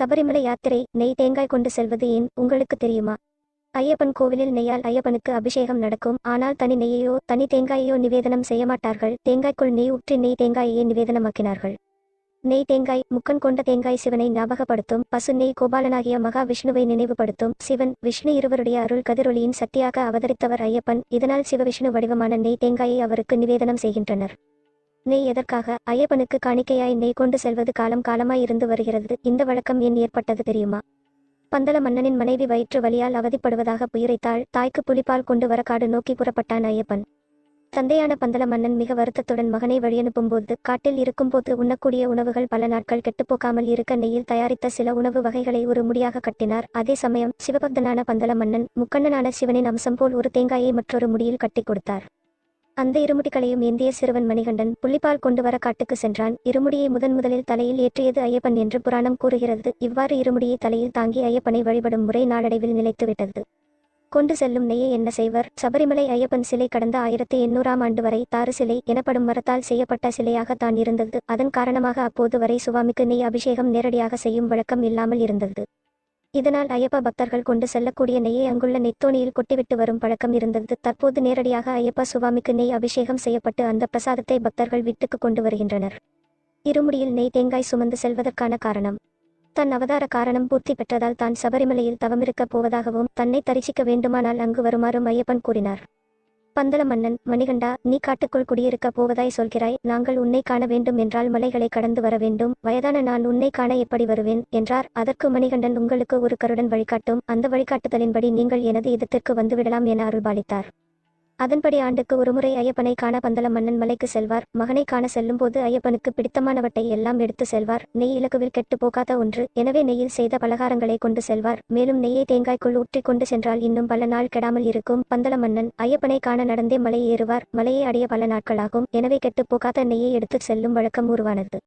சபரிமலை யாத்திரை நெய் தேங்காய் கொண்டு செல்வது ஏன் உங்களுக்கு தெரியுமா? ஐயப்பன் கோவிலில் நெய்யால் ஐயப்பனுக்கு அபிஷேகம் நடக்கும். ஆனால் தனி நெய்யையோ தனி தேங்காயையோ நிவேதனம் செய்ய மாட்டார்கள். தேங்காய்க்குள் நெய் ஊற்றி நெய் தேங்காயையே நிவேதனமாக்கினார்கள். நெய் தேங்காய் முக்கன் கொண்ட தேங்காய் சிவனை ஞாபகப்படுத்தும். பசு நெய் கோபாலனாகிய மகா விஷ்ணுவை நினைவுபடுத்தும். சிவன் விஷ்ணு இருவருடைய அருள் கதிரொலியின் சக்தியாக அவதரித்தவர் ஐயப்பன். இதனால் சிவவிஷ்ணு வடிவமான நெய் தேங்காயை அவருக்கு நிவேதனம் செய்கின்றனர். நெய் எதற்காக ஐயப்பனுக்கு காணிக்கையாய் நெய் கொண்டு செல்வது காலம் காலமாய் இருந்து வருகிறது. இந்த வழக்கம் ஏன் ஏற்பட்டது தெரியுமா? பந்தள மன்னனின் மனைவி வயிற்று வலியால் அவதிப்படுவதாக புயிரைத்தாள். தாய்க்கு புலிப்பால் கொண்டு வர காடு நோக்கி புறப்பட்டான் ஐயப்பன். தந்தையான பந்தள மன்னன் மிக வருத்தத்துடன் மகனை வழியனுப்பும்போது காட்டில் இருக்கும்போது உண்ணக்கூடிய உணவுகள் பல நாட்கள் கெட்டுப்போக்காமல் இருக்க நெய்யில் தயாரித்த சில உணவு வகைகளை ஒரு முடியாக கட்டினார். அதே சமயம் சிவபக்தனான பந்தள மன்னன் முக்கண்ணனான சிவனின் அம்சம் போல் ஒரு தேங்காயை மற்றொரு முடியில் கட்டி கொடுத்தார். அந்த இருமுடிகளையும் ஏந்திய சிறுவன் மணிகண்டன் புள்ளிப்பால் கொண்டு வர காட்டுக்கு சென்றான். இருமுடியை முதன் முதலில் தலையில் ஏற்றியது ஐயப்பன் என்று புராணம் கூறுகிறது. இவ்வாறு இருமுடியை தலையில் தாங்கி ஐயப்பனை வழிபடும் முறை நாளடைவில் நிலைத்துவிட்டது. கொண்டு செல்லும் நெய்யை என்ன செய்வர்? சபரிமலை ஐயப்பன் சிலை கடந்த ஆயிரத்தி எண்ணூறாம் ஆண்டு வரை தாறு சிலை எனப்படும் மரத்தால் செய்யப்பட்ட சிலையாக தான் இருந்தது. அதன் காரணமாக அப்போது வரை சுவாமிக்கு நெய் அபிஷேகம் நேரடியாக செய்யும் வழக்கம் இல்லாமல் இருந்தது. இதனால் ஐயப்ப பக்தர்கள் கொண்டு செல்லக்கூடிய நெய்யை அங்குள்ள நெத்தோணியில் கொட்டிவிட்டு வரும் பழக்கம் இருந்தது. தற்போது நேரடியாக ஐயப்ப சுவாமிக்கு நெய் அபிஷேகம் செய்யப்பட்டு அந்த பிரசாதத்தை பக்தர்கள் வீட்டுக்கு கொண்டு வருகின்றனர். இருமுடியில் நெய் தேங்காய் சுமந்து செல்வதற்கான காரணம். தன் அவதார காரணம் பூர்த்தி பெற்றதால் தான் சபரிமலையில் தவமிருக்கப் போவதாகவும் தன்னை தரிசிக்க வேண்டுமானால் அங்கு வருமாறும் ஐயப்பன் கூறினார். பந்தள மன்னன் மணிகண்டா நீ காட்டுக்குள் குடியிருக்க போவதாய் சொல்கிறாய் நாங்கள் உன்னை காண வேண்டும் என்றால் மலைகளை கடந்து வர வேண்டும் வயதான நான் உன்னை காண எப்படி வருவேன் என்றார். அதற்கு மணிகண்டன் உங்களுக்கு ஒரு கருடன் வழிகாட்டும் அந்த வழிகாட்டுதலின்படி நீங்கள் எனது இதத்திற்கு வந்துவிடலாம் என அருள்பாலித்தார். அதன்படி ஆண்டுக்கு ஒருமுறை ஐயப்பனை காண பந்தளம் மன்னன் மலைக்கு செல்வார். மகனை காண செல்லும்போது ஐயப்பனுக்கு பிடித்தமானவற்றை எல்லாம் எடுத்து செல்வார். நெய் இலக்குவில் கெட்டு போகாத ஒன்று. எனவே நெய்யில் செய்த பலகாரங்களை கொண்டு செல்வார். மேலும் நெய்யை தேங்காய்க்குள் ஊற்றி கொண்டு சென்றால் இன்னும் பல நாள் கெடாமல் இருக்கும். பந்தள மன்னன் ஐயப்பனை காண நடந்தே மலை ஏறுவார். மலையை அடைய பல நாட்களாகும் எனவே கெட்டு போகாத நெய்யை எடுத்து செல்லும் வழக்கம் உருவானது.